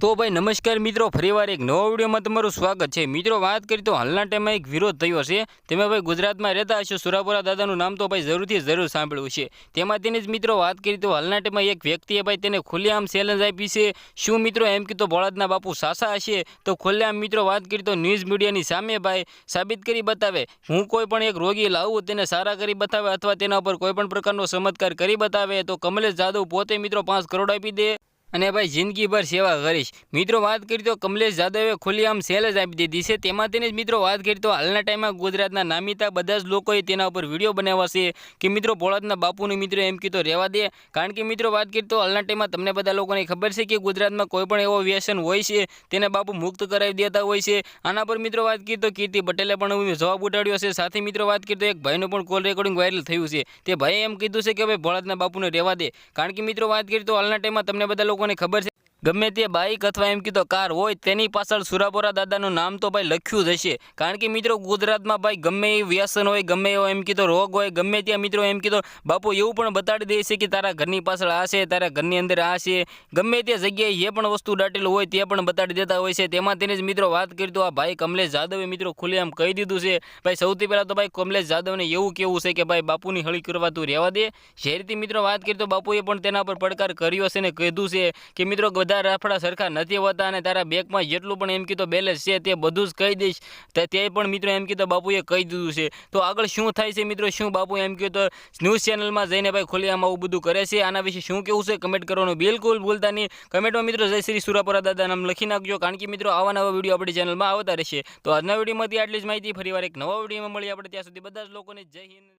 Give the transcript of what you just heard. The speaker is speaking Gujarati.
તો ભાઈ નમસ્કાર મિત્રો, ફરીવાર એક નવા વિડીયોમાં તમારું સ્વાગત છે. મિત્રો, વાત કરી તો હાલના ટાઈમમાં એક વિરોધ થયો છે. તમે ભાઈ ગુજરાતમાં રહેતા હશો સુરાપુરા દાદાનું નામ તો ભાઈ જરૂરથી જરૂર સાંભળ્યું છે. તેમાં તેની જ મિત્રો વાત કરી તો હાલના ટાઈમમાં એક વ્યક્તિએ ભાઈ તેને ખુલ્લેઆમ ચેલેન્જ આપી છે. શું મિત્રો એમ કીધું ભોળાદના બાપુ સાસા હશે? તો ખુલ્લેઆમ મિત્રો વાત કરી તો ન્યૂઝ મીડિયાની સામે ભાઈ સાબિત કરી બતાવે, હું કોઈ પણ એક રોગી લાવું, તેને સારા કરી બતાવે અથવા તેના ઉપર કોઈ પણ પ્રકારનો ચમત્કાર કરી બતાવે, તો કમલેશ જાદવ પોતે મિત્રો પાંચ કરોડ આપી દે. અને ભાઈ જિંદગીભર સેવા કરીશ. મિત્રો વાત કરી તો કમલેશ જાદવે ખુલ્લેઆમ સેલેજ આપી દીધી છે. તેમાંથી જ મિત્રો વાત કરી તો હાલના ટાઈમમાં ગુજરાતના નામીતા બધા જ લોકોએ તેના ઉપર વીડિયો બનાવ્યા છે. કે મિત્રો ભોળાદના બાપુને મિત્રો એમ કીધું રહેવા દે. કારણ કે મિત્રો વાત કરી તો હાલના ટાઈમમાં તમને બધા લોકોને ખબર છે કે ગુજરાતમાં કોઈ પણ એવો વ્યસન હોય છે, તેને બાપુ મુક્ત કરાવી દેતા હોય છે. આના પર મિત્રો વાત કરી તો કીર્તિ પટેલે પણ જવાબ ઉઠાડ્યો છે. સાથે મિત્રો વાત કરી તો એક ભાઈનું પણ કોલ રેકોર્ડિંગ વાયરલ થયું છે. તે ભાઈએ એમ કીધું છે કે ભાઈ ભોળાદના બાપુને રહેવા દે. કારણ કે મિત્રો વાત કરી તો હાલના ટાઈમમાં તમને બધા લોકોને ખબર છે. ગમે તે બાઇક અથવા એમ કીધો કાર હોય, તેની પાછળ સુરાપોરા દાદાનું નામ તો ભાઈ લખ્યું જ હશે. કારણ કે મિત્રો ગુજરાતમાં ભાઈ ગમે એ વ્યસન હોય, ગમે એવો એમ કીધો રોગ હોય, ગમે ત્યાં મિત્રો એમ કીધો, બાપુ એવું પણ બતાડી દે છે કે તારા ઘરની પાછળ આ છે, તારા ઘરની અંદર આ છે. ગમે તે જગ્યાએ જે પણ વસ્તુ દાટેલું હોય તે પણ બતાડી દેતા હોય છે. તેમાં તેને જ મિત્રો વાત કરી તો આ ભાઈ કમલેશ જાદવે મિત્રો ખુલ્લેઆમ કહી દીધું છે. ભાઈ સૌથી પહેલાં તો ભાઈ કમલેશ જાદવને એવું કેવું છે કે ભાઈ બાપુની હળી કરવા તું રહેવા દે. જે રીતે મિત્રો વાત કરી તો બાપુએ પણ તેના પર પડકાર કર્યો છે ને કીધું છે કે મિત્રો બધા રાફડા સરખા નથી હોતા અને તારા બેંકમાં જેટલું પણ એમ કીધું બેલેન્સ છે તે બધું જ કહી દઈશ. તે પણ મિત્રો એમ કીધું બાપુએ કહી દીધું છે. તો આગળ શું થાય છે મિત્રો? શું બાપુ એમ કીધું ન્યૂઝ ચેનલમાં જઈને ભાઈ ખુલ્લામાં આવું બધું કરે છે? આના વિશે શું કેવું છે? કમેન્ટ કરવાનું બિલકુલ ભૂલતા નહીં. કમેન્ટમાં મિત્રો જય શ્રી સુરાપુરા દાદા નામ લખી નાખજો. કારણ કે મિત્રો આવા નવા વીડિયો આપણી ચેનલમાં આવતા રહેશે. તો આજના વિડીયોમાંથી આટલી જ માહિતી. ફરીવાર એક નવા વિડીયોમાં મળી આપણે ત્યાં સુધી બધા જ લોકોને જય હિન્દ.